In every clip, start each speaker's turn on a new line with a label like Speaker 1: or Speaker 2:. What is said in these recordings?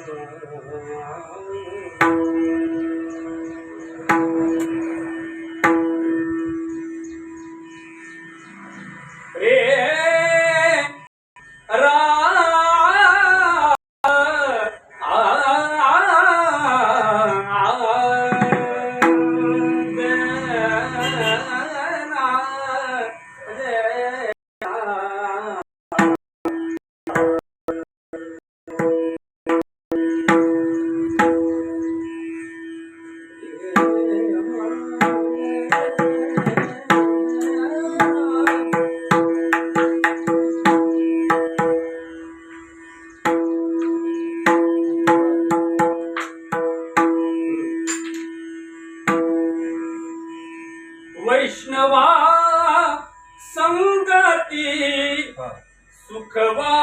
Speaker 1: रे रा वैष्णवा संगती सुखवा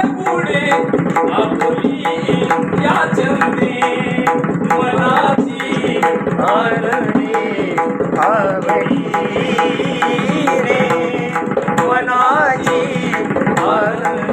Speaker 1: पुढे आपली या चलते मनाची
Speaker 2: आरणी आवडी रे मनाची आरणी.